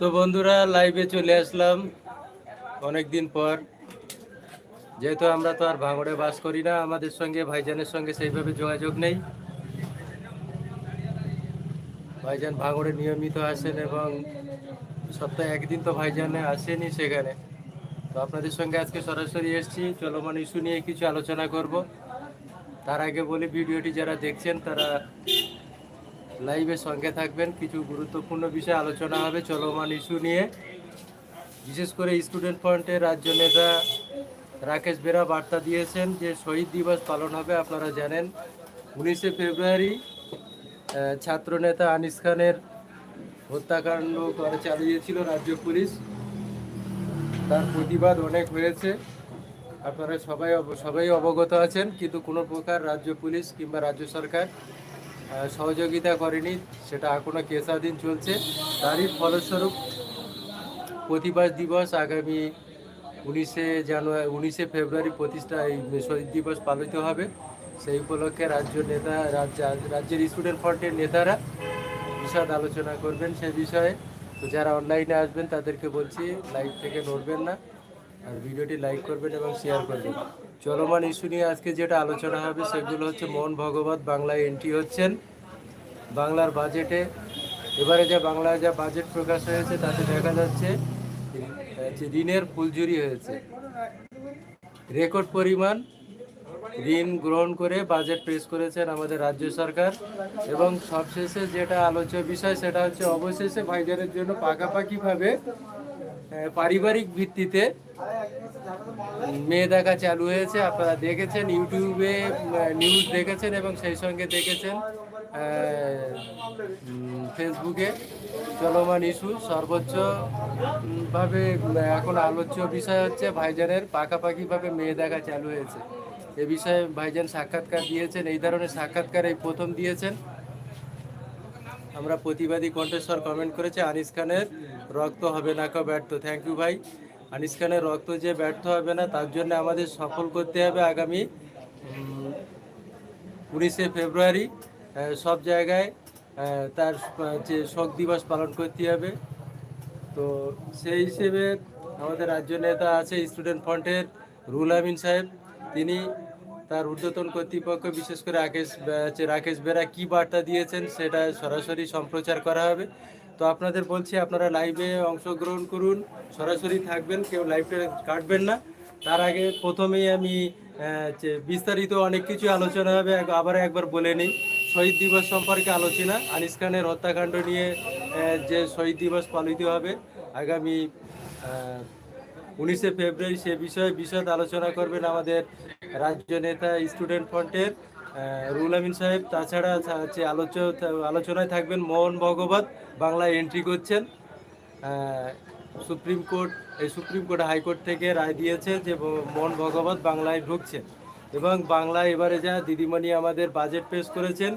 তো বন্ধুরা লাইভে চলে আসলাম অনেক দিন পর। যেহেতু আমরা তো আর ভাঙড়ে বাস করি না, আমাদের সঙ্গে, ভাইজানের সঙ্গে সেইভাবে যোগাযোগ নেই। ভাইজান ভাঙড়ে নিয়মিত আসেন এবং সপ্তাহে একদিন তো ভাইজানে আসেনি সেখানে। তো আপনাদের সঙ্গে আজকে সরাসরি এসেছি। চলমান ইস্যু নিয়ে কিছু আলোচনা করব। তার আগে বলি, ভিডিওটি যারা দেখছেন, তারা লাইভের সঙ্গে থাকবেন। কিছু গুরুত্বপূর্ণ বিষয় আলোচনা হবে চলমান ইস্যু নিয়ে। বিশেষ করে স্টুডেন্ট ফ্রন্টের রাজ্য নেতা রাকেশ বেরা বার্তা দিয়েছেন যে শহীদ দিবস পালন হবে আপনারা জানেন। উনিশে ফেব্রুয়ারি আহ, ছাত্রনেতা আনিস খানের হত্যাকাণ্ড করে চালিয়েছিল রাজ্য পুলিশ। তার প্রতিবাদ অনেক হয়েছে। আপনারা সবাই সবাই অবগত আছেন কিন্তু কোনো প্রকার রাজ্য পুলিশ কিংবা রাজ্য সরকার সহযোগিতা করেনি, সেটা এখনও কেসাধীন চলছে। তারই ফলস্বরূপ প্রতিবাদ দিবস আগামী উনিশে জানুয়ারি উনিশে ফেব্রুয়ারি প্রতিষ্ঠা এই শহীদ দিবস পালিত হবে। সেই উপলক্ষে রাজ্য নেতা, রাজ্য, রাজ্যের স্টুডেন্ট ফ্রন্টের নেতারা বিশদ আলোচনা করবেন সে বিষয়ে। তো যারা অনলাইনে আসবেন তাদেরকে বলছি, লাইভ থেকে নড়বেন না। আর ভিডিওটি লাইক করবেন এবং শেয়ার করবেন। চলমান ইস্যু নিয়ে আজকে যেটা আলোচনা হবে সেগুলো হচ্ছে মোহন ভগবত বাংলায় এন্ট্রি হচ্ছেন। বাংলার বাজেটে এবারে যা বাংলায় যা বাজেট প্রকাশ হয়েছে তাতে দেখা যাচ্ছে ঋণের ফুলঝুরি হয়েছে। রেকর্ড পরিমাণ ঋণ গ্রহণ করে বাজেট পেশ করেছেন আমাদের রাজ্য সরকার। এবং সবশেষে যেটা আলোচ্য বিষয় সেটা হচ্ছে অবশেষে ভাইজানের জন্য পাকাপাকিভাবে পারিবারিক ভিত্তিতে মেয়ে দেখা চালু হয়েছে আপনারা দেখেছেন ইউটিউবে নিউজ দেখেছেন এবং সেই সঙ্গে দেখেছেন ফেসবুকে চলমান ইস্যু সর্বোচ্চ উম, ভাবে উম, এখন আলোচ্য বিষয় হচ্ছে ভাইজানের পাকাপাকিভাবে মেয়ে দেখা চালু হয়েছে। এ বিষয়ে ভাইজান সাক্ষাৎকার দিয়েছেন এই ধরনের সাক্ষাৎকার এই প্রথম দিয়েছেন। আমরা প্রতিবাদী কণ্ঠস্বর কমেন্ট করেছে, আনিস খানের রক্ত হবে না, কেউ ব্যর্থ। থ্যাংক ইউ ভাই। আনিস খানের রক্ত যে ব্যর্থ হবে না, তার জন্য আমাদের সফল করতে হবে আগামী উনিশে ফেব্রুয়ারি। সব জায়গায় তার যে শোক দিবস পালন করতে হবে। তো সেই হিসেবে আমাদের রাজ্য নেতা আছে, স্টুডেন্ট ফ্রন্টের রুল আমিন সাহেব। তিনি তার ঊর্ধ্বতন কর্তৃপক্ষ, বিশেষ করে রাকেশ রাকেশ বেরা কি বার্তা দিয়েছেন সেটা সরাসরি সম্প্রচার করা হবে। তো আপনাদের বলছি, আপনারা লাইভে অংশগ্রহণ করুন, সরাসরি থাকবেন, কেউ লাইভটা কাটবেন না। তার আগে প্রথমেই আমি যে বিস্তারিত অনেক কিছু আলোচনা হবে আবার একবার বলে নিই। শহীদ দিবস সম্পর্কে আলোচনা, আনিস খানের হত্যাকাণ্ড নিয়ে যে শহীদ দিবস পালিত হবে, আগামী উনিশে ফেব্রুয়ারি সে বিষয়ে বিশদ আলোচনা করবেন আমাদের রাজ্য নেতা স্টুডেন্ট ফ্রন্টের রুল আমিন সাহেব, তাছাড়া আলোচ আলোচনায় থাকবেন মোহন ভগবত বাংলায় এন্ট্রি করছেন। সুপ্রিম কোর্ট, এই সুপ্রিম কোর্ট হাইকোর্ট থেকে রায় দিয়েছে যে মোহন ভগবত বাংলায় ঢুকছেন। এবং বাংলায় এবারে যা দিদিমণি আমাদের বাজেট পেশ করেছেন,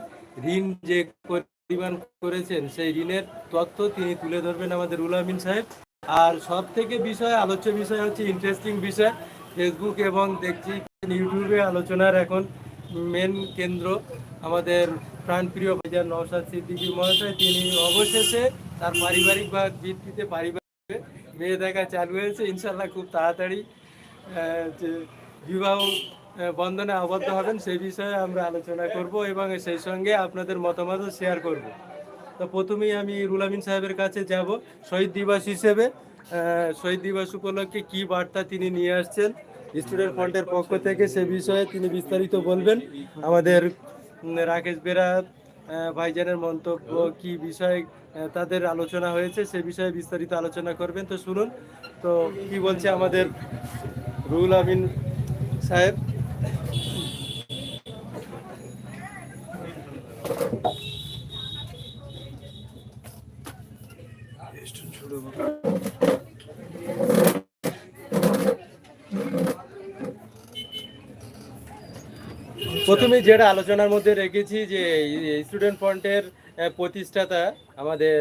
ঋণ যে পরিমাণ করেছেন, সেই ঋণের তথ্য তিনি তুলে ধরবেন আমাদের রুল আমিন সাহেব। আর সব থেকে বিষয়, আলোচ্য বিষয় হচ্ছে ইন্টারেস্টিং বিষয় ফেসবুক এবং দেখছি ইউটিউবে আলোচনার এখন মেন কেন্দ্র আমাদের প্রাণপ্রিয় বাজার নওশাদ সিদ্দিকী মহাশয়। তিনি অবশেষে তার পারিবারিক বা ভিত্তিতে পারিবারিক মেয়ে দেখা চালু হয়েছে। ইনশাল্লাহ খুব তাড়াতাড়ি যে বিবাহ বন্ধনে আবদ্ধ হবেন সেই বিষয়ে আমরা আলোচনা করব এবং সেই সঙ্গে আপনাদের মতামতও শেয়ার করব। তো প্রথমেই আমি রুল আমিন সাহেবের কাছে যাব। শহীদ দিবস হিসেবে শহীদ দিবস উপলক্ষে কি বার্তা তিনি নিয়ে আসছেন? স্টুডেন্ট ফ্রন্টের পক্ষ থেকে সে বিষয়ে তিনি বিস্তারিত বলবেন। আমাদের রাকেশ বেরা ভাইজানের মন্তব্য কি বিষয়ে তাদের আলোচনা হয়েছে সে বিষয়ে বিস্তারিত আলোচনা করবেন। তো শুনুন, তো কি বলছে আমাদের রুল আমিন সাহেব? প্রথমে যেটা আলোচনার মধ্যে রেখেছি যে স্টুডেন্ট ফ্রন্টের প্রতিষ্ঠাতা আমাদের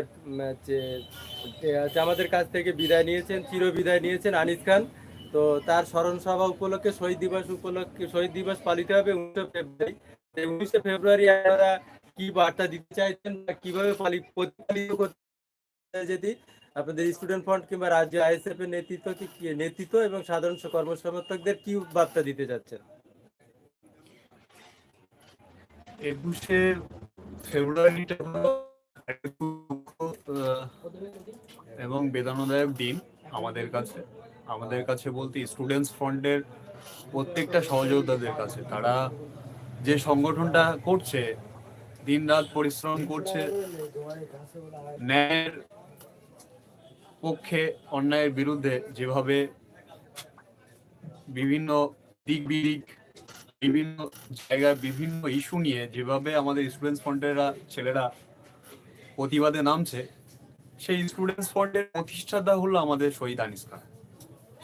আমাদের কাছ থেকে বিদায় নিয়েছেন চির বিদায় নিয়েছেন আনিস খান। তো তার স্মরণ সভা উপলক্ষে শহীদ দিবস উপলক্ষে, শহীদ দিবস পালিত হবে উনিশে ফেব্রুয়ারি। উনিশে ফেব্রুয়ারি আপনারা কি বার্তা দিতে চাইছেন বা কীভাবে পালি প্রতিপালিত করতে যদি আপনাদের স্টুডেন্ট ফ্রন্ট কিংবা রাজ্য আইএসএফ এর নেতৃত্ব নেতৃত্ব এবং সাধারণ কর্মসমর্থকদের কি বার্তা দিতে যাচ্ছেন একুশে ফেব্রুয়ারিটা হলো এবং বেদনাদায়ক দিন আমাদের কাছে। আমাদের কাছে বলতে স্টুডেন্টস ফ্রন্টের প্রত্যেকটা সহযোদ্ধাদের কাছে। তারা যে সংগঠনটা করছে, দিনরাত পরিশ্রম করছে, ন্যায়ের পক্ষে অন্যায়ের বিরুদ্ধে যেভাবে বিভিন্ন দিক বিদিক বিভিন্ন জায়গায় বিভিন্ন ইস্যু নিয়ে যেভাবে আমাদের স্টুডেন্টস ফ্রন্টেরা ছেলেরা প্রতিবাদে নামছে, সেই স্টুডেন্টস ফ্রন্টের প্রতিষ্ঠাতা হলো আমাদের শহীদ আনিস খান।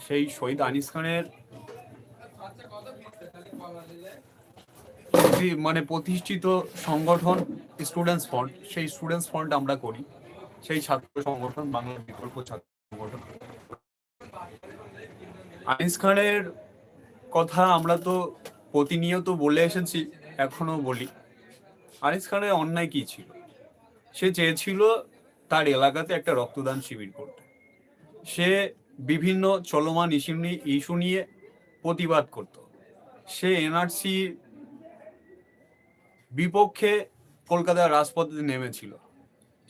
সেই শহীদ আনিস খানের মানে প্রতিষ্ঠিত সংগঠন স্টুডেন্টস ফ্রন্ট সেই স্টুডেন্টস ফ্রন্ট আমরা করি। সেই ছাত্র সংগঠন, বাংলা বিকল্প ছাত্র সংগঠন। আনিস খানের কথা আমরা তো প্রতিনিয়ত বলে এসেছি, এখনও বলি। আনিস খানের অন্যায় কি ছিল? সে চেয়েছিল তার এলাকাতে একটা রক্তদান শিবির করতে। সে বিভিন্ন চলমান ইস্যু নিয়ে ইস্যু নিয়ে প্রতিবাদ করত। সে এনআরসি বিপক্ষে কলকাতার রাজপথে নেমেছিল।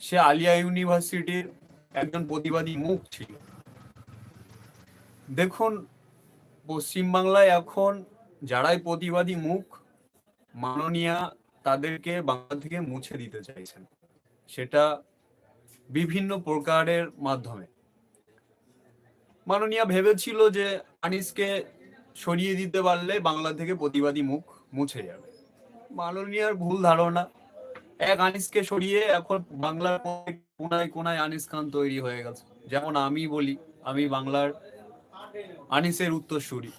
সে আলিয়া ইউনিভার্সিটির একজন প্রতিবাদী মুখ ছিল। দেখুন, পশ্চিমবাংলায় এখন যারাই প্রতিবাদী মুখ, মাননীয়া তাদেরকে বাংলা থেকে মুছে দিতে চাইছেন। সেটা বিভিন্ন প্রকারের মাধ্যমে। মাননীয়া ভেবেছিল যে আনিসকে সরিয়ে দিতে পারলে বাংলা থেকে প্রতিবাদী মুখ মুছে যাবে। মাননীয়ার ভুল ধারণা। এক আনিসকে সরিয়ে এখন বাংলার কোনায় কোনায় আনিস খান তৈরি হয়ে গেছে। যেমন আমি বলি, আমি বাংলার আনিসের উত্তর উত্তরসূরি।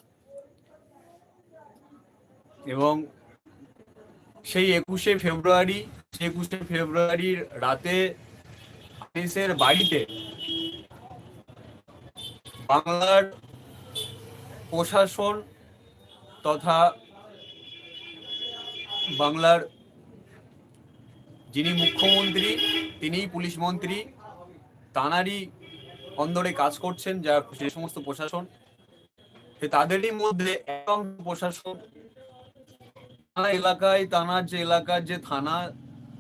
এবং সেই একুশে ফেব্রুয়ারি একুশে ফেব্রুয়ারির রাতে আনিসের বাড়িতে বাংলার প্রশাসন তথা বাংলার যিনি মুখ্যমন্ত্রী, তিনিই পুলিশ মন্ত্রী তানারই অন্দরে কাজ করছেন যা যে সমস্ত প্রশাসন। তাদেরই মধ্যে একদম প্রশাসন থানা এলাকায়, থানার যে এলাকার যে থানা,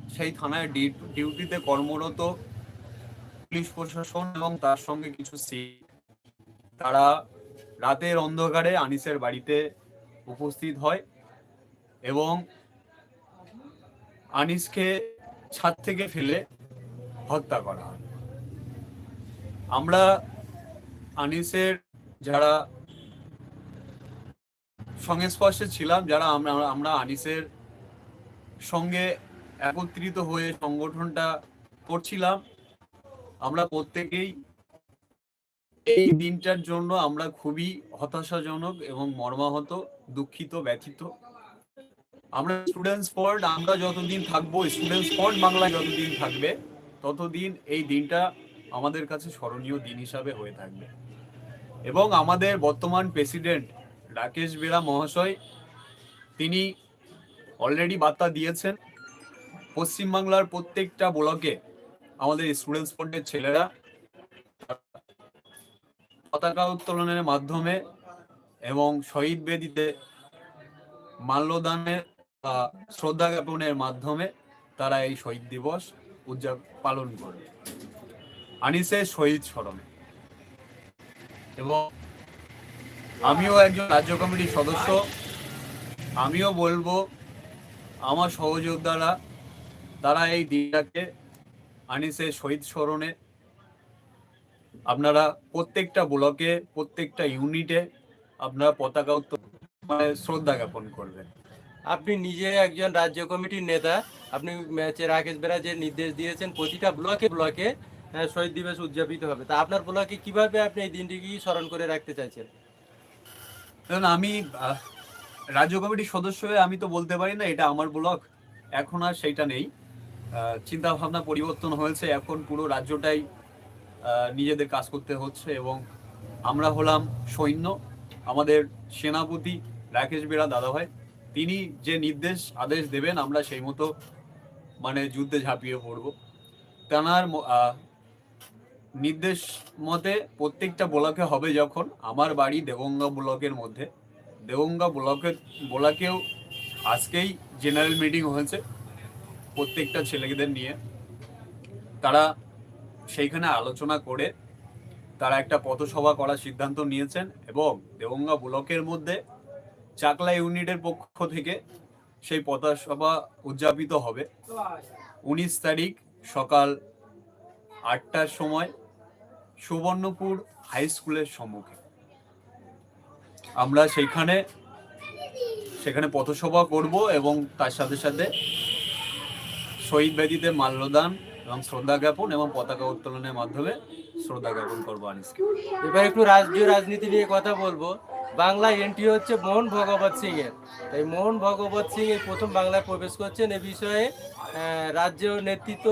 সেই থানায় ডিউ- ডিউটিতে কর্মরত পুলিশ প্রশাসন এবং তার সঙ্গে কিছু সি, তারা রাতের অন্ধকারে আনিসের বাড়িতে উপস্থিত হয় এবং আনিসকে ছাদ থেকে ফেলে হত্যা করা হয়। আমরা আনিসের যারা সংস্পর্শে ছিলাম, যারা আমরা আমরা আনিসের সঙ্গে একত্রিত হয়ে সংগঠনটা করছিলাম। আমরা প্রত্যেকেই এই দিনটার জন্য আমরা খুবই হতাশাজনক এবং মর্মাহত, দুঃখিত, ব্যথিত। আমরা স্টুডেন্টস ফন্ড আমরা যতদিন থাকব স্টুডেন্টস ফন্ড বাংলা যতদিন থাকবে, ততদিন এই দিনটা আমাদের কাছে স্মরণীয় দিন হিসাবে হয়ে থাকবে। এবং আমাদের বর্তমান প্রেসিডেন্ট রাকেশ বেরা মহাশয়, তিনি অলরেডি বার্তা দিয়েছেন, পশ্চিমবাংলার প্রত্যেকটা ব্লকে আমাদের স্টুডেন্টস ফন্ডের ছেলেরা পতাকা উত্তোলনের মাধ্যমে এবং শহীদ বেদিতে মাল্যদানের শ্রদ্ধা জ্ঞাপনের মাধ্যমে তারা এই শহীদ দিবস উদযাপন পালন করে। আনিসে শহীদ স্মরণে। এবং আমিও একজন রাজ্য কমিটির সদস্য। আমিও বলব, আমার সহযোদ্ধারা, তারা এই দিনটাকে আনিসের শহীদ স্মরণে আপনারা প্রত্যেকটা ব্লকে, প্রত্যেকটা ইউনিটে আপনারা পতাকা মানে শ্রদ্ধা জ্ঞাপন করবেন। আপনি নিজে একজন রাজ্য কমিটির নেতা, আপনি রাকেশ বেরা যে নির্দেশ দিয়েছেন, প্রতিটা ব্লকে ব্লকে শহীদ দিবস উদযাপিত হবে। তা আপনার ব্লকে কীভাবে আপনি এই দিনটিকে স্মরণ করে রাখতে চাইছেন? দেখুন আমি রাজ্য কমিটির সদস্য হয়ে আমি তো বলতে পারি না, এটা আমার ব্লক। এখন আর সেইটা নেই। চিন্তা ভাবনা পরিবর্তন হয়েছে। এখন পুরো রাজ্যটাই নিজেদের কাজ করতে হচ্ছে এবং আমরা হলাম সৈন্য। আমাদের সেনাপতি রাকেশ বেরা দাদাভাই, তিনি যে নির্দেশ, আদেশ দেবেন, আমরা সেই মতো মানে যুদ্ধে ঝাঁপিয়ে পড়ব। তেনার নির্দেশ মতে প্রত্যেকটা ব্লকে হবে যখন আমার বাড়ি দেবঙ্গা ব্লকের মধ্যে। দেবঙ্গা ব্লকের ব্লকেও আজকেই জেনারেল মিটিং হয়েছে প্রত্যেকটা ছেলেদের নিয়ে। তারা সেইখানে আলোচনা করে তারা একটা পথসভা করার সিদ্ধান্ত নিয়েছেন এবং দেবঙ্গা ব্লকের মধ্যে চাকলা ইউনিটের পক্ষ থেকে সেই পথসভা উদযাপিত হবে। উনিশ তারিখ সকাল আটটার সময় সুবর্ণপুর হাই স্কুলের সম্মুখে। আমরা সেইখানে, সেখানে পথসভা করব এবং তার সাথে সাথে শহীদ বেদিতে মাল্যদান এবং শ্রদ্ধা জ্ঞাপন এবং পতাকা উত্তোলনের মাধ্যমে শ্রদ্ধা জ্ঞাপন করব আনিসকে। এবার একটু রাষ্ট্রীয় রাজনীতি নিয়ে কথা বলব। বাংলা এন্ট্রি হচ্ছে মোহন ভগবত সিং এর এই মোহন ভগবত সিং এই প্রথম বাংলায় প্রবেশ করছেন এ বিষয়ে রাজ্য নেতৃত্ব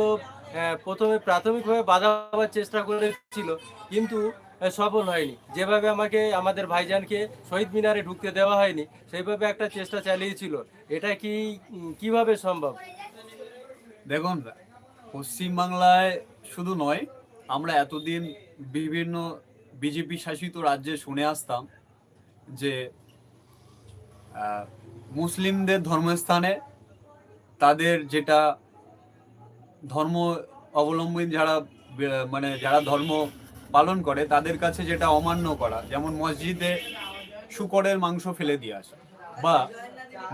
প্রথমে প্রাথমিকভাবে বাধা দেওয়ার চেষ্টা করেছিল, কিন্তু সফল হয়নি। যেভাবে আমাকে, আমাদের ভাইজানকে শহীদ মিনারে ঢুকতে দেওয়া হয়নি, সেইভাবে একটা চেষ্টা চালিয়েছিল। এটা কি কীভাবে সম্ভব? দেখুন, পশ্চিমবাংলায় শুধু নয়, আমরা এতদিন বিভিন্ন বিজেপি শাসিত রাজ্যে শুনে আসতাম যে মুসলিমদের ধর্মস্থানে তাদের যেটা ধর্ম অবলম্বন যারা মানে যারা ধর্ম পালন করে, তাদের কাছে যেটা অমান্য করা, যেমন মসজিদে শুকরের মাংস ফেলে দিয়ে আসা বা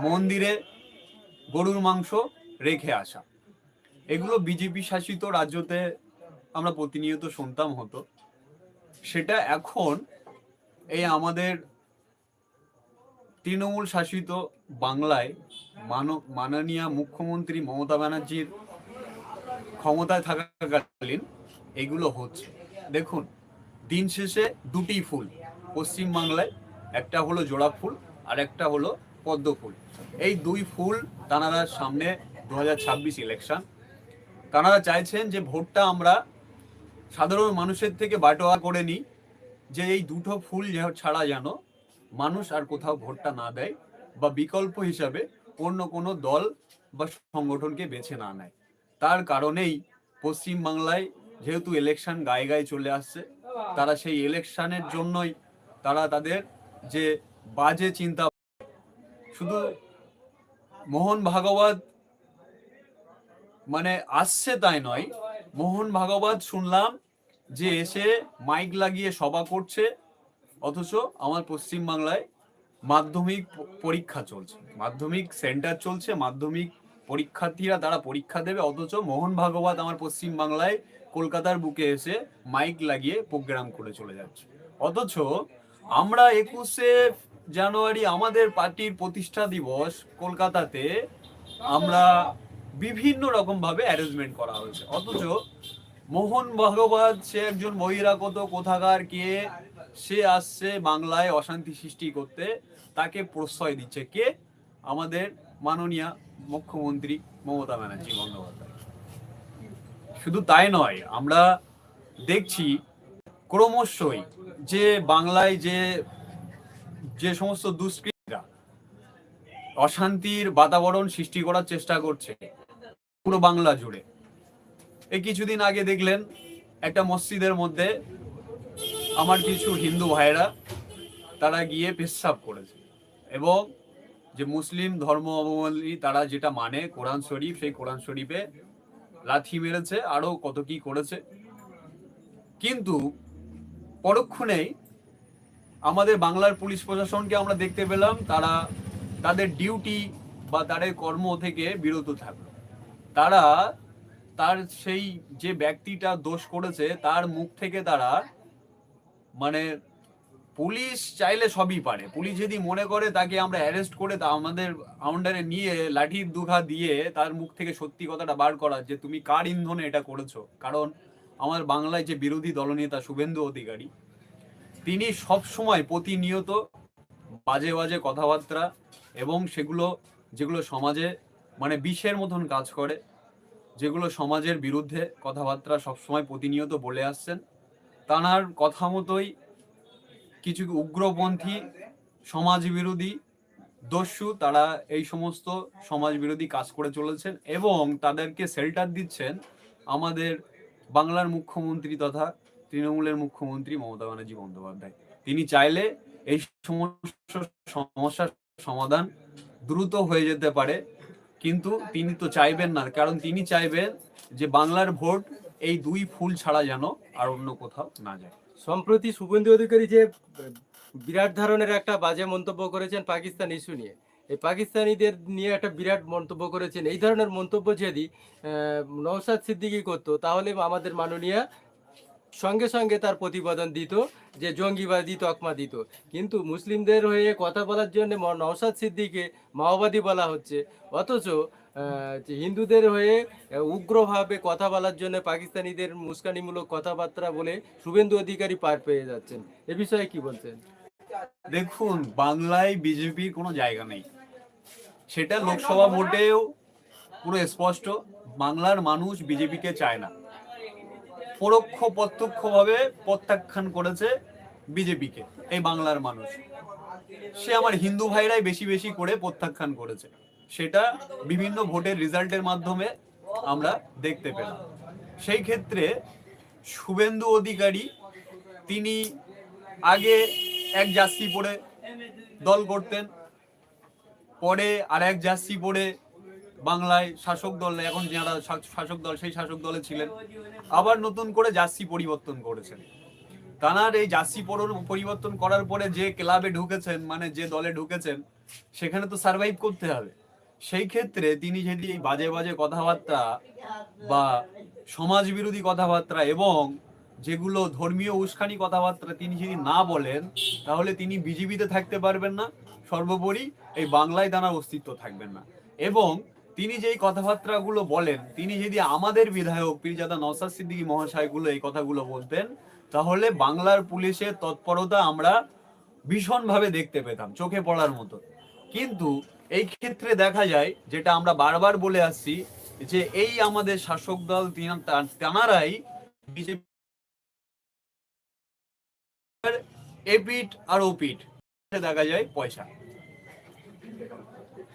মন্দিরে গরুর মাংস রেখে আসা। এগুলো বিজেপি শাসিত রাজ্যতে আমরা প্রতিনিয়ত শুনতাম হতো। সেটা এখন এই আমাদের তৃণমূল শাসিত বাংলায় মাননীয় মুখ্যমন্ত্রী মমতা ব্যানার্জির ক্ষমতায় থাকাকালীন এগুলো হচ্ছে। দেখুন, দিন শেষে দুটি ফুল, পশ্চিম বাংলায় একটা হলো জোড়া ফুল আর একটা হলো পদ্ম ফুল। এই দুই ফুল তানারা সামনে দু হাজার ছাব্বিশ ইলেকশন তানারা চাইছেন যে ভোটটা আমরা সাধারণ মানুষের থেকে বাটোয়া করে নিই, যে এই দুটো ফুল ছাড়া যেন মানুষ আর কোথাও ভোটটা না দেয় বা বিকল্প হিসাবে অন্য কোনো দল বা সংগঠনকে বেছে না নেয়। তার কারণেই পশ্চিম বাংলায় যেহেতু ইলেকশন গায়ে গায়ে চলে আসছে, তারা সেই ইলেকশনের জন্যই তারা তাদের যে বাজে চিন্তা, শুধু মোহন ভাগবত মানে আসছে তাই নয়, মোহন ভাগবত শুনলাম যে এসে মাইক লাগিয়ে সভা করছে, অথচ আমার পশ্চিম বাংলায় মাধ্যমিক পরীক্ষা চলছে, মাধ্যমিক সেন্টার চলছে, মাধ্যমিক পরীক্ষার্থীরা তারা পরীক্ষা দেবে, অথচ মোহন ভাগবত আমার পশ্চিম বাংলায় কলকাতার বুকে এসে মাইক লাগিয়ে প্রোগ্রাম করে চলে যাচ্ছে। অথচ আমরা একুশে জানুয়ারি আমাদের পার্টির প্রতিষ্ঠা দিবস কলকাতাতে আমরা বিভিন্ন রকম ভাবে অ্যারেঞ্জমেন্ট করা হয়েছে। অথচ মোহন ভাগবত, সে একজন বহিরাগত, কোথাকার, কে, সে আসছে বাংলায় অশান্তি সৃষ্টি করতে, তাকে প্রশ্রয় দিচ্ছে। কে? আমাদের মাননীয় মুখ্যমন্ত্রী মমতা ব্যানার্জি বন্দ্যোপাধ্যায়। শুধু তাই নয়, আমরা দেখছি ক্রমশই যে বাংলায় যে যে সমস্ত দুষ্কৃতীরা অশান্তির বাতাবরণ সৃষ্টি করার চেষ্টা করছে, পুরো বাংলা জুড়ে। এই কিছুদিন আগে দেখলেন একটা মসজিদের মধ্যে আমার কিছু হিন্দু ভাইয়েরা, তারা গিয়ে পেশাব করেছে এবং যে মুসলিম ধর্ম অবলম্বী তারা যেটা মানে কোরআন শরীফ, সেই কোরআন শরীফে লাথি মেরেছে, আরও কত কি করেছে। কিন্তু পরক্ষণেই আমাদের বাংলার পুলিশ প্রশাসনকে আমরা দেখতে পেলাম, তারা তাদের ডিউটি বা তাদের কর্ম থেকে বিরত থাকল। তারা তার সেই যে ব্যক্তিটা দোষ করেছে, তার মুখ থেকে তারা মানে পুলিশ চাইলে সবই পারে। পুলিশ যদি মনে করে তাকে আমরা অ্যারেস্ট করে তা আমাদের আউন্ডারে নিয়ে লাঠির দুঘা দিয়ে তার মুখ থেকে সত্যি কথাটা বার করা যে তুমি কার ইন্ধনে এটা করেছ। কারণ আমার বাংলায় যে বিরোধী দলনেতা শুভেন্দু অধিকারী, তিনি সব সময় প্রতিনিয়ত বাজে বাজে কথাবার্তা এবং সেগুলো, যেগুলো সমাজে মানে বিষের মতন কাজ করে, যেগুলো সমাজের বিরুদ্ধে কথাবার্তা সবসময় প্রতিনিয়ত বলে আসছেন। তানার কথা মতোই কিছু উগ্রপন্থী সমাজ বিরোধী দস্যু, তারা এই সমস্ত সমাজ বিরোধী কাজ করে চলেছেন এবং তাদেরকে শেল্টার দিচ্ছেন আমাদের বাংলার মুখ্যমন্ত্রী তথা তৃণমূলের মুখ্যমন্ত্রী মমতা ব্যানার্জি বন্দ্যোপাধ্যায়। তিনি চাইলে এই সমস্ত সমস্যার সমাধান দ্রুত হয়ে যেতে পারে, কিন্তু তিনি তো চাইবেন না। কারণ তিনি চাইবেন যে বাংলার ভোট এই দুই ফুল ছাড়া যেন আর অন্য কোথাও না যায়। সম্প্রতি শুভেন্দু অধিকারী যে বিরাট ধরনের একটা বাজে মন্তব্য করেছেন পাকিস্তান ইস্যু নিয়ে। এই পাকিস্তানিদের নিয়ে একটা বিরাট মন্তব্য করেছেন। এই ধরনের মন্তব্য যদি আহ, নওশাদ সিদ্দিকী করতো তাহলে আমাদের মাননীয়া সঙ্গে সঙ্গে তার প্রতিবেদন দিত যে জঙ্গিবাদী তকমা দিত। কিন্তু মুসলিমদের হয়ে কথা বলার জন্য নওশাদ সিদ্দিকে মাওবাদী বলা হচ্ছে। অথচ যে হিন্দুদের হয়ে উগ্রভাবে কথা বলার জন্য পাকিস্তানিদের মুস্কানিমূলক কথাবার্তা বলে শুভেন্দু অধিকারী পার পেয়ে যাচ্ছেন। এ বিষয়ে কি বলছেন? দেখুন, বাংলায় বিজেপির কোনো জায়গা নেই। সেটা লোকসভা ভোটেও পুরো স্পষ্ট, বাংলার মানুষ বিজেপিকে চায় না। পরোক্ষ প্রত্যক্ষভাবে প্রত্যাখ্যান করেছে বিজেপিকে, এই বাংলার মানুষ। সে আমার হিন্দু ভাইরাই বেশি বেশি করে প্রত্যাখ্যান করেছে। সেটা বিভিন্ন ভোটের রেজাল্টের মাধ্যমে আমরা দেখতে পেলাম। সেই ক্ষেত্রে শুভেন্দু অধিকারী, তিনি আগে এক জার্সি পরে দল করতেন, পরে আর এক জার্সি পরে বাংলায় শাসক দল এখন যারা শাসক দল, সেই শাসক দলে ছিলেন। আবার নতুন করে জার্সি পরিবর্তন করেছেন। তানার এই জার্সি পর- পরিবর্তন করার পরে যে ক্লাবে ঢুকেছেন মানে যে দলে ঢুকেছেন, সেখানে তো সার্ভাইভ করতে হবে। সেই ক্ষেত্রে তিনি যদি এই বাজে বাজে কথাবার্তা বা সমাজ বিরোধী কথাবার্তা এবং যেগুলো ধর্মীয় উস্কানি কথাবার্তা তিনি যদি না বলেন, তাহলে তিনি বিজেপিতে থাকতে পারবেন না। সর্বোপরি এই বাংলায় তার অস্তিত্ব থাকবেন না। এবং তিনি যেই কথাবার্তাগুলো বলেন, তিনি যদি আমাদের বিধায়ক পীরজাদা নওসাদ সিদ্দিকী মহাশয়গুলো এই কথাগুলো বলতেন, তাহলে বাংলার পুলিশের তৎপরতা আমরা ভীষণভাবে দেখতে পেতাম, চোখে পড়ার মতো। কিন্তু এই ক্ষেত্রে দেখা যায়, যেটা আমরা বারবার বলে আসছি, যে এই আমাদের শাসক দল তেনারাই বিজেপি এপিট আর ওপিট দেখা যায় পয়সা।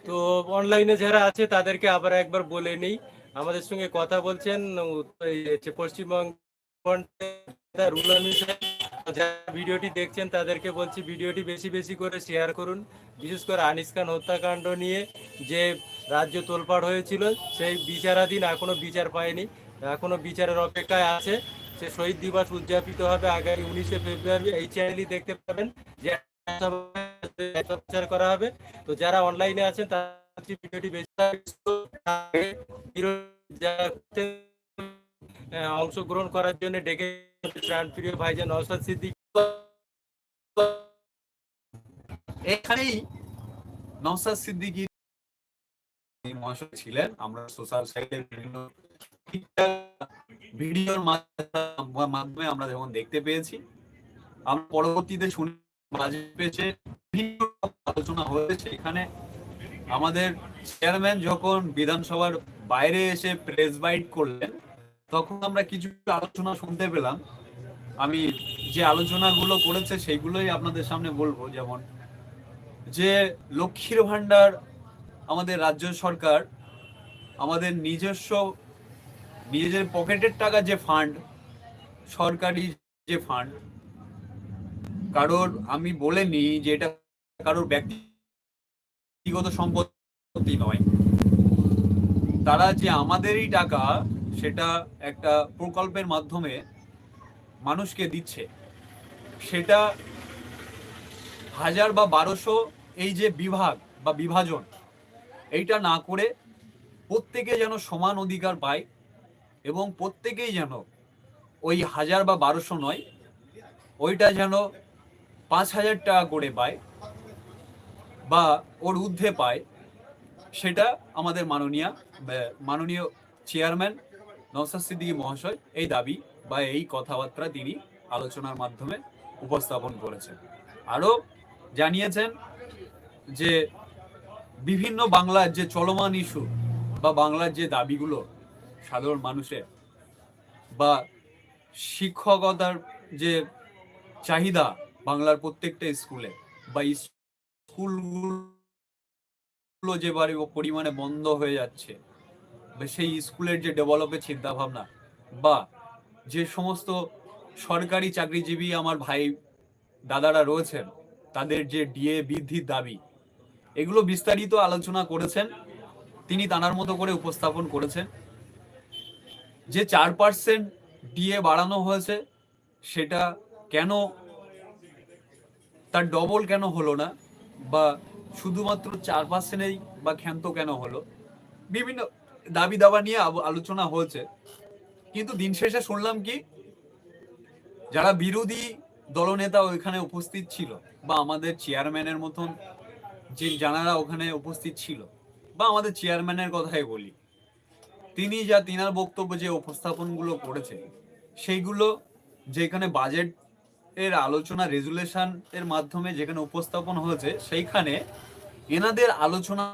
তো অনলাইনে যারা আছে, তাদেরকে আবার একবার বলে নেই। আমাদের সঙ্গে কথা বলছেন পশ্চিমবঙ্গ রুল অনুসারে যারা ভিডিওটি দেখছেন, তাদেরকে বলছি ভিডিওটি বেশি বেশি করে শেয়ার করুন। বিশেষ করে আনিস খান হত্যাকাণ্ড নিয়ে যে রাজ্য তোলপাড় হয়েছিল, সেই বিচারাধীন এখনও বিচার পায়নি। এখনও বিচারের অপেক্ষায় আছে। সে শহীদ দিবস উদযাপিত হবে আগামী উনিশে ফেব্রুয়ারি। এই চ্যানেলই দেখতে পাবেন যে প্রচার করা হবে। তো যারা অনলাইনে আছেন, তারা ভিডিওটি বেশি অংশগ্রহণ করার জন্য ডেকে সিদ্দিক। এখানেই মহাশয় ছিলেন। আমরা সোশ্যাল সাইটের বিভিন্ন ভিডিওর মাধ্যমে আমরা যখন দেখতে পেয়েছি। আমরা পরবর্তীতে শুনে বাজে পেয়েছে বিভিন্ন আলোচনা হয়েছে। এখানে আমাদের চেয়ারম্যান যখন বিধানসভার বাইরে এসে প্রেস বাইট করলেন তখন আমরা কিছু আলোচনা শুনতে পেলাম। আমি যে আলোচনাগুলো করেছে সেইগুলোই আপনাদের সামনে বলব। যেমন যে লক্ষ্মীর ভান্ডার আমাদের রাজ্য সরকার, আমাদের নিজস্ব নিজের পকেটের টাকা যে ফান্ড সরকারি যে ফান্ড কারোর আমি বলে বলেনি যে এটা কারোর ব্যক্তিগত সম্পত্তি নয়। তারা যে আমাদেরই টাকা সেটা একটা প্রকল্পের মাধ্যমে মানুষকে দিচ্ছে। সেটা হাজার বা বারোশো এই যে বিভাগ বা বিভাজন, এইটা না করে প্রত্যেকে যেন সমান অধিকার পায় এবং প্রত্যেকেই যেন ওই হাজার বা বারোশো নয়, ওইটা যেন পাঁচ হাজার টাকা করে পায় বা ওর ঊর্ধ্বে পায়, সেটা আমাদের মাননীয় মাননীয় চেয়ারম্যান নওসাদ সিদ্দিকী মহাশয় এই দাবি বা এই কথাবার্তা তিনি আলোচনার মাধ্যমে উপস্থাপন করেছেন। আরও জানিয়েছেন যে বিভিন্ন বাংলার যে চলমান ইস্যু বা বাংলার যে দাবিগুলো সাধারণ মানুষের বা শিক্ষকতার যে চাহিদা বাংলার প্রত্যেকটা স্কুলে বা স্কুলগুলো যে বারে পরিমাণে বন্ধ হয়ে যাচ্ছে সেই স্কুলের যে ডেভেলপের চিন্তা ভাবনা বা যে সমস্ত সরকারি চাকরিজীবী আমার ভাই দাদারা রয়েছেন, তাদের যে ডিএ বৃদ্ধির দাবি, এগুলো বিস্তারিত আলোচনা করেছেন। তিনি তানার মতো করে উপস্থাপন করেছেন। যে চার পার্সেন্ট ডিএ বাড়ানো হয়েছে, সেটা কেন তার ডবল কেন হলো না? বা শুধুমাত্র চার পার্সেন্টেই বা ক্ষান্ত কেন হলো? বিভিন্ন দাবি দাবা নিয়ে আলোচনা হয়েছে। কিন্তু দিন শেষে শুনলাম কি, যারা বিরোধী দলনেতা ওইখানে উপস্থিত ছিল, বা আমাদের চেয়ারম্যানের মতন যে যারা ওখানে উপস্থিত ছিল, বা আমাদের চেয়ারম্যানের কথাই বলি, তিনি যা তিনার বক্তব্য যে উপস্থাপনগুলো করেছে সেইগুলো যেখানে বাজেট এর আলোচনা রেজুলেশন এর মাধ্যমে যেখানে উপস্থাপন হয়েছে, সেইখানে এনাদের আলোচনা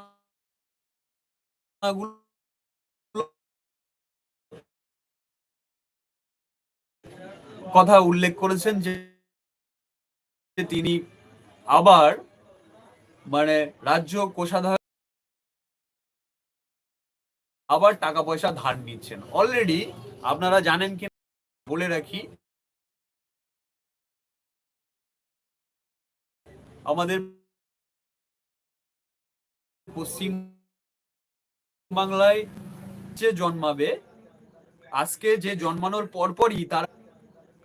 কথা উল্লেখ করেছেন যে তিনি আবার মানে রাজ্য কোষাধার আবার টাকা পয়সা ধার নিচ্ছেন। অলরেডি আপনারা জানেন কি বলে রাখি, আমাদের পশ্চিম বাংলায় যে জন্মাবে, আজকে যে জন্মানোর পরপরই তার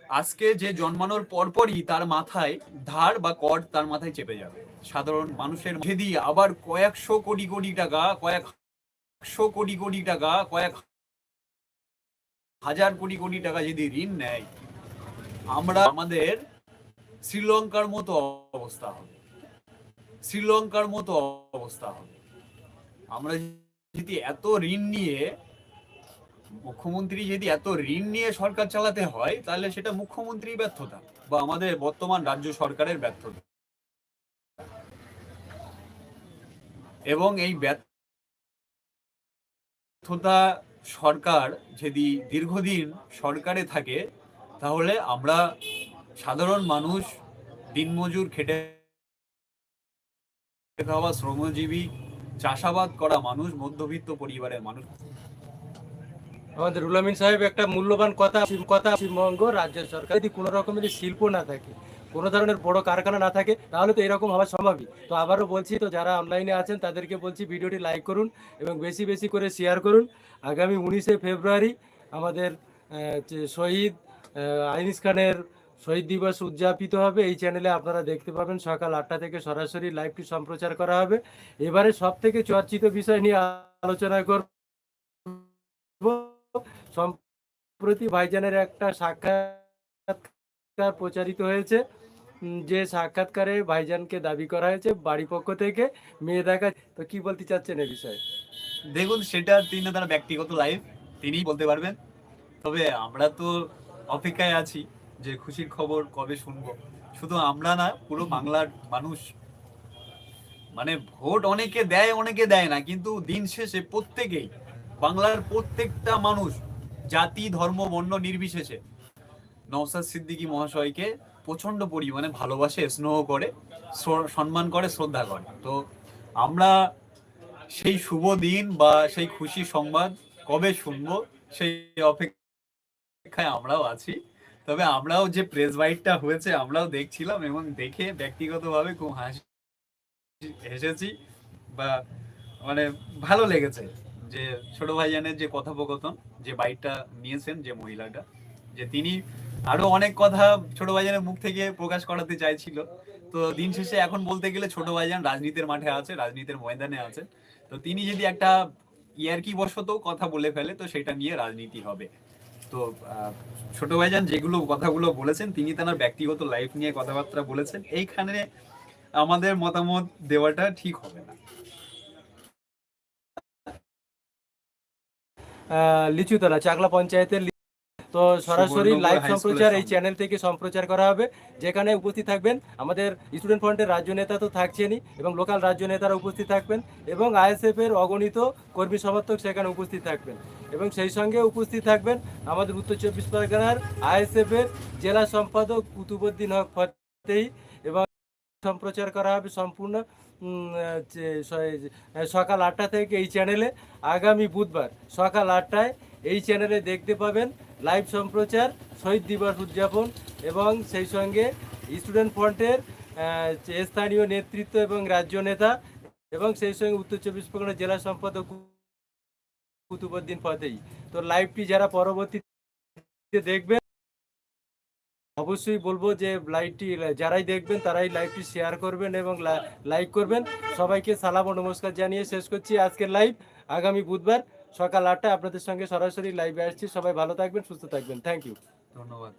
আজকে যে জন্মানোর পরপরই তার মাথায় ধার বা কর তার মাথায় চেপে যাবে। সাধারণ মানুষের যদি আবার কয়েকশো কোটি কোটি টাকা কয়েক একশো কোটি কোটি টাকা, কয়েক হাজার কোটি কোটি টাকা যদি ঋণ নেয়, আমরা আমাদের শ্রীলঙ্কার মতো অবস্থা হবে। শ্রীলঙ্কার মতো অবস্থা হবে। আমরা যদি এত ঋণ নিয়ে মুখ্যমন্ত্রী যদি এত ঋণ নিয়ে সরকার চালাতে হয়, তাহলে সেটা মুখ্যমন্ত্রী ব্যর্থতা বা আমাদের বর্তমান রাজ্য সরকারের ব্যর্থতা। এবং এই ব্যর্থতা সরকার যদি দীর্ঘদিন সরকারে থাকে, তাহলে আমরা সাধারণ মানুষ দিনমজুর খেটে খাওয়া শ্রমজীবী, চাষাবাদ করা মানুষ, মধ্যবিত্ত পরিবারের মানুষ আমাদের রুলামিন সাহেব একটা মূল্যবান কথা কথা পশ্চিমবঙ্গ রাজ্য সরকার যদি কোনো রকমের শিল্প না থাকে, কোনো ধরনের বড় কারখানা না থাকে, তাহলে তো এরকম হওয়া সম্ভবই তো আবারও বলছি, তো যারা অনলাইনে আছেন, তাদেরকে বলছি ভিডিওটি লাইক করুন এবং বেশি বেশি করে শেয়ার করুন। আগামী উনিশে ফেব্রুয়ারি আমাদের শহীদ আইনিস খানের শহীদ দিবস উদযাপিত হবে। এই চ্যানেলে আপনারা দেখতে পাবেন, সকাল আটটা থেকে সরাসরি লাইভটি সম্প্রচার করা হবে। এবারে সব থেকে চর্চিত বিষয় নিয়ে আলোচনা করব। সম্প্রতি ভাইজানের একটা সাক্ষাৎকার প্রচারিত হয়েছে যে সাক্ষাৎকারে ভাইজানকে দাবি করা হয়েছে বাড়ি পক্ষ থেকে মেয়ে দেখা। তো কি বলতে চাচ্ছেন এ বিষয়ে? দেখুন, সেটা তিনি তার ব্যক্তিগত লাইফ তিনিই বলতে পারবেন। তবে আমরা তো অপেক্ষায় আছি যে খুশির খবর কবে শুনব। শুধু আমরা না, পুরো বাংলার মানুষ। মানে ভোট অনেকে দেয় অনেকে দেয় না, কিন্তু দিন শেষে প্রত্যেকেই বাংলার প্রত্যেকটা মানুষ জাতি, ধর্ম, বর্ণ নির্বিশেষে নওসাদ সিদ্দিকী মহাশয়কে প্রচণ্ড পরিমাণে ভালোবাসে, স্নেহ করে সম্মান করে, শ্রদ্ধা করে। তো আমরা সেই শুভ দিন বা সেই খুশি সংবাদ কবে শুনব সেই অপেক্ষায় আমরাও আছি। তবে আমরাও যে প্রেস বাইটটা হয়েছে, আমরাও দেখছিলাম এবং দেখে ব্যক্তিগতভাবে খুব হাসি হেসেছি বা মানে ভালো লেগেছে। যে ছোট ভাইজানের যে কথোপকথন, যে বাইটটা নিয়েছেন যে মহিলাটা, যে তিনি আরও অনেক কথা ছোট ভাইজানের মুখ থেকে প্রকাশ করাতে চাইছিল। তো দিন শেষে এখন বলতে গেলে ছোট ভাইজান রাজনীতির মাঠে আছে, রাজনীতির ময়দানে আছে। তো তিনি যদি একটা ইয়ারকি বশত কথা বলে ফেলে, তো সেটা নিয়ে রাজনীতি হবে। তো ছোট ভাইজান যেগুলো কথাগুলো বলেছেন, তিনি তার ব্যক্তিগত লাইফ নিয়ে কথাবার্তা বলেছেন, এইখানে আমাদের মতামত দেওয়াটা ঠিক হবে না। লিচুতলা চাকলা পঞ্চায়েতের তো সরাসরি লাইভ সম্প্রচার এই চ্যানেল থেকে সম্প্রচার করা হবে যেখানে উপস্থিত থাকবেন আমাদের স্টুডেন্ট ফ্রন্টের রাজ্য নেতা তো থাকছেনই এবং লোকাল রাজ্য নেতারা উপস্থিত থাকবেন এবং আইএসএফ এর অগণিত কর্মী সমর্থক সেখানে উপস্থিত থাকবেন। এবং সেই সঙ্গে উপস্থিত থাকবেন আমাদের উত্তর চব্বিশ পরগনার আইএসএফ এর জেলা সম্পাদক কুতুবুদ্দিন হক ফতেহি। এবং সম্প্রচার করা হবে সম্পূর্ণ সকাল আটটা থেকে এই চ্যানেলে আগামী বুধবার সকাল আটটায় এই চ্যানেলে দেখতে পাবেন লাইভ সম্প্রচার, শহীদ দিবস উদযাপন এবং সেই সঙ্গে স্টুডেন্ট ফ্রন্টের স্থানীয় নেতৃত্ব এবং রাজ্য নেতা এবং সেই সঙ্গে উত্তর চব্বিশ পরগনা জেলা সম্পাদক কুতুবুদ্দিন ফতেই তো লাইভটি যারা পরবর্তীতে দেখবেন অবশ্যই বলব যে লাইভটি যারাই দেখবেন তারাই লাইভটি শেয়ার করবেন এবং লাইক করবেন। সবাইকে সালাম ও নমস্কার জানিয়ে শেষ করছি আজকের লাইভ আগামী বুধবার সকাল আটটায় আপনাদের সঙ্গে সরাসরি লাইভে আসছি। সবাই ভালো থাকবেন, সুস্থ থাকবেন। থ্যাংক ইউ ধন্যবাদ।